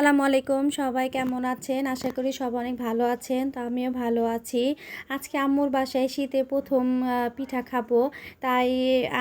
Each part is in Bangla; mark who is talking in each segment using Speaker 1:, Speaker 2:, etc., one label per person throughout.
Speaker 1: আসসালামু আলাইকুম। সবাই কেমন আছেন? আশা করি সব অনেক ভালো আছেন, তো আমিও ভালো আছি। আজকে আম্মুর বাসায় শীতে প্রথম পিঠা খাব। তাই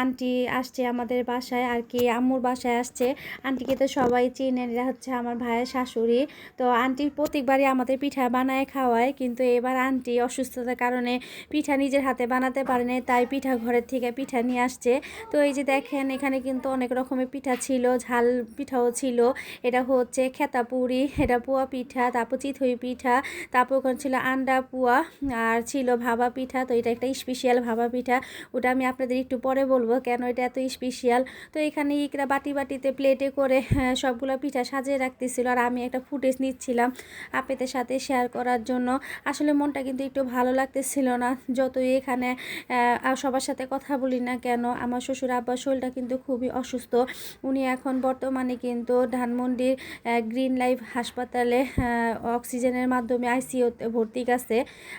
Speaker 1: আন্টি আসছে আমাদের বাসায়, আর কি আম্মুর বাসায় আসছে। আন্টিকে তো সবাই চেনেন এরা হচ্ছে আমার ভাইয়ের শাশুড়ি। তো আন্টি প্রত্যেকবারই আমাদের পিঠা বানায় খাওয়ায়, কিন্তু এবার আন্টি অসুস্থতার কারণে পিঠা নিজের হাতে বানাতে পারেনি তাই পিঠা ঘরের থেকে পিঠা নিয়ে আসছে। তো এই যে দেখেন, এখানে কিন্তু অনেক রকমের পিঠা ছিল, ঝাল পিঠাও ছিল। এটা হচ্ছে খেতা পুরি এটা পোয়া পিঠা তারপর চিথই পিঠা তারপর ওখানে ছিল আন্ডা পোয়া আর ছিল ভাবা পিঠা তো এটা একটা স্পেশিয়াল ভাবা পিঠা ওটা আমি আপনাদের একটু পরে বলব কেন এটা এত স্পেশিয়াল তো এখানে ইকরা বাটি বাটিতে প্লেটে করে হ্যাঁ, সবগুলো পিঠা সাজিয়ে রাখতেছিল আর আমি একটা ফুটেজ নিচ্ছিলাম আপনাদের সাথে শেয়ার করার জন্য। আসলে মনটা কিন্তু একটু ভালো লাগতেছিল না যতই এখানে সবার সাথে কথা বলি না কেন আমার শ্বশুর আব্বার শরীরটা কিন্তু খুবই অসুস্থ উনি এখন বর্তমানে কিন্তু ধানমন্ডির গ্রিন লাইফ হাসপাতালে অক্সিজেনের মাধ্যমে আইসিওতে ভর্তি গেছে।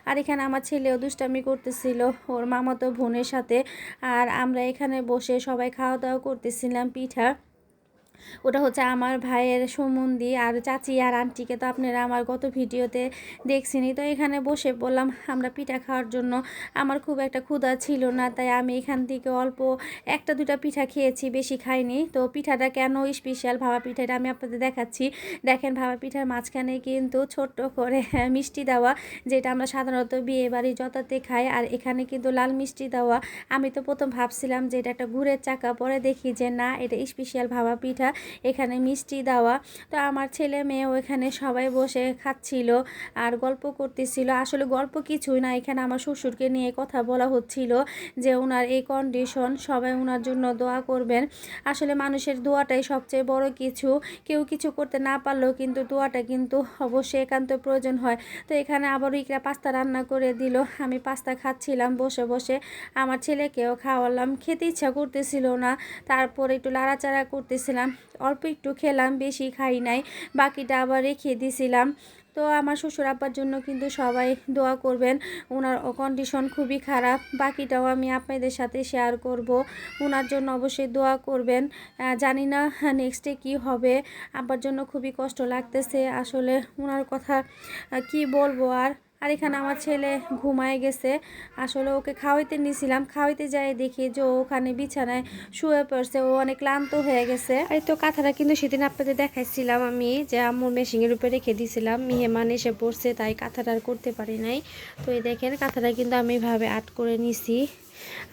Speaker 1: আর এখানে আমার ছেলেও দুষ্টামি করতেছিল, ওর মামাতো বোনের সাথে। আর আমরা এখানে বসে সবাই খাওয়া দাওয়া করতেছিলাম পিঠা। ওটা হচ্ছে আমার ভাইয়ের সম্বন্ধী। আর চাচি আর আন্টিকে তো আপনারা আমার গত ভিডিওতে দেখছেনই। তো এখানে বসে বললাম, আমরা পিঠা খাওয়ার জন্য আমার খুব একটা ক্ষুধা ছিল না, তাই আমি এখান থেকে অল্প একটা দুটা পিঠা খেয়েছি, বেশি খাইনি। তো পিঠাটা কেন স্পেশাল ভাবা পিঠাটা আমি আপনাদের দেখাচ্ছি। দেখেন ভাবা পিঠার মাঝখানে কিন্তু ছোট্ট করে মিষ্টি দেওয়া, যেটা আমরা সাধারণত বিয়ে বাড়ি যতাতে খাই। আর এখানে কিন্তু লাল মিষ্টি দেওয়া। আমি তো প্রথম ভাবছিলাম যে এটা একটা গুড়ের চাকা, পরে দেখি যে না, এটা স্পেশাল ভাবা পিঠা। এখানে মিষ্টি দেওয়া। তো আমার ছেলে মেয়েও এখানে সবাই বসে খাচ্ছিল আর গল্প করতেছিল। আসলে গল্প কিছুই না, এখানে আমার শ্বশুরকে নিয়ে কথা বলা হচ্ছিল যে ওনার এই কন্ডিশন সবাই ওনার জন্য দোয়া করবেন। আসলে মানুষের দোয়াটাই সবচেয়ে বড় কিছু। কেউ কিছু করতে না পারলেও কিন্তু দোয়াটা কিন্তু অবশ্যই একান্ত প্রয়োজন হয়। তো এখানে আবারও ইকরা পাস্তা রান্না করে দিল। আমি পাস্তা খাচ্ছিলাম বসে বসে। আমার ছেলেকেও খাওয়ালাম। খেতে ইচ্ছা করতেছিল না। তারপর একটু লাড়াচাড়া করতেছিলাম। অল্প একটু খেলাম, বেশি খাই নাই, বাকিটা আবার রেখে দিছিলাম। তো আমার শ্বশুর আব্বার জন্য কিন্তু সবাই দোয়া করবেন ওনার কন্ডিশন খুবই খারাপ, বাকিটাও আমি আপনাদের সাথে শেয়ার করব। ওনার জন্য অবশ্যই দোয়া করবেন। জানি না নেক্সটে কি হবে, আব্বার জন্য খুবই কষ্ট লাগতেছে, আসলে ওনার কথা কি বলব আর? আর এখানে আমার ছেলে ঘুমায় গেছে। আসলে ওকে খাওয়াইতে নিয়েছিলাম খাওয়াইতে যাই দেখি যে ওখানে বিছানায় শুয়ে পড়ছে। ও অনেক ক্লান্ত হয়ে গেছে। আর তো কাঁথাটা কিন্তু সেদিন আপনাদের দেখাইছিলাম আমি যে আম্মুর মেশিনের উপরে রেখে দিয়েছিলাম মেহমান এসে পড়ছে, তাই কাঁথাটা আর করতে পারি নাই। তো এই দেখেন, কাঁথাটা কিন্তু আমি এভাবে আট করে নিছি।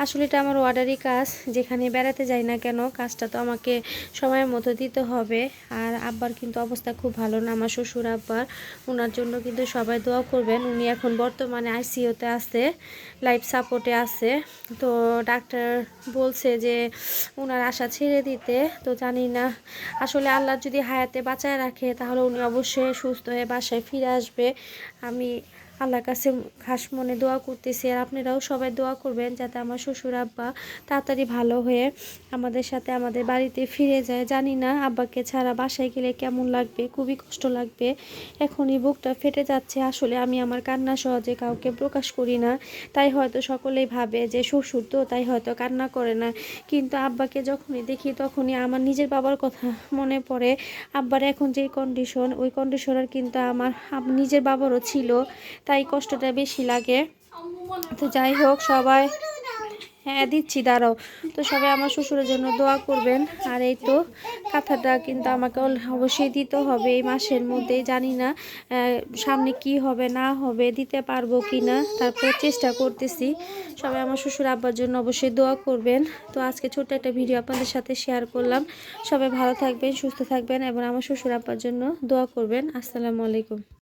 Speaker 1: আসলে এটা আমার অর্ডারই কাজ, যেখানে বেড়াতে যাই না কেন, কাজটা তো আমাকে সময়ের মতো দিতে হবে। আর আব্বার কিন্তু অবস্থা খুব ভালো না, আমার শ্বশুর আব্বার। ওনার জন্য কিন্তু সবাই দোয়া করবেন, উনি এখন বর্তমানে আইসিইউতে আছে লাইফ সাপোর্টে আছে। তো ডাক্তার বলছে যে ওনার আশা ছেড়ে দিতে, তো জানি না। আসলে আল্লাহ যদি হায়াতে বাঁচায় রাখে, তাহলে উনি অবশ্যই সুস্থ হয়ে বাসায় ফিরে আসবে। আমি আল্লাহর কাছে খাস মনে দোয়া করতেছি। আর আপনারাও সবাই দোয়া করবেন যাতে আমার শ্বশুর আব্বা তাড়াতাড়ি ভালো হয়ে আমাদের সাথে আমাদের বাড়িতে ফিরে যায়। জানি না আব্বাকে ছাড়া বাসায় গেলে কেমন লাগবে, খুবই কষ্ট লাগবে। এখনই বুকটা ফেটে যাচ্ছে। আসলে আমি আমার কান্না সহজে কাউকে প্রকাশ করি না। তাই হয়তো সকলেই ভাবে যে শ্বশুর তো, তাই হয়তো কান্না করে না। কিন্তু আব্বাকে যখনই দেখি তখনই আমার নিজের বাবার কথা মনে পড়ে। আব্বার এখন যেই কন্ডিশন ওই কন্ডিশনার কিন্তু আমার নিজের বাবারও ছিল। তাই কষ্টটা বেশি লাগে। তো যাই হোক, সবাই হ্যাঁ দিচ্ছি, দাঁড়াও। তো সবাই আমার শ্বশুরের জন্য দোয়া করবেন। আর এই তো কাঁথাটা কিন্তু আমাকে অবশ্যই দিতে হবে এই মাসের মধ্যেই, জানি না সামনে কি হবে, না হবে, দিতে পারব কি না তারপর চেষ্টা করতেছি। সবাই আমার শ্বশুর আব্বার জন্য অবশ্যই দোয়া করবেন। তো আজকে ছোট্ট একটা ভিডিও আপনাদের সাথে শেয়ার করলাম। সবাই ভালো থাকবেন, সুস্থ থাকবেন এবং আমার শ্বশুর আব্বার জন্য দোয়া করবেন। আসসালামু আলাইকুম।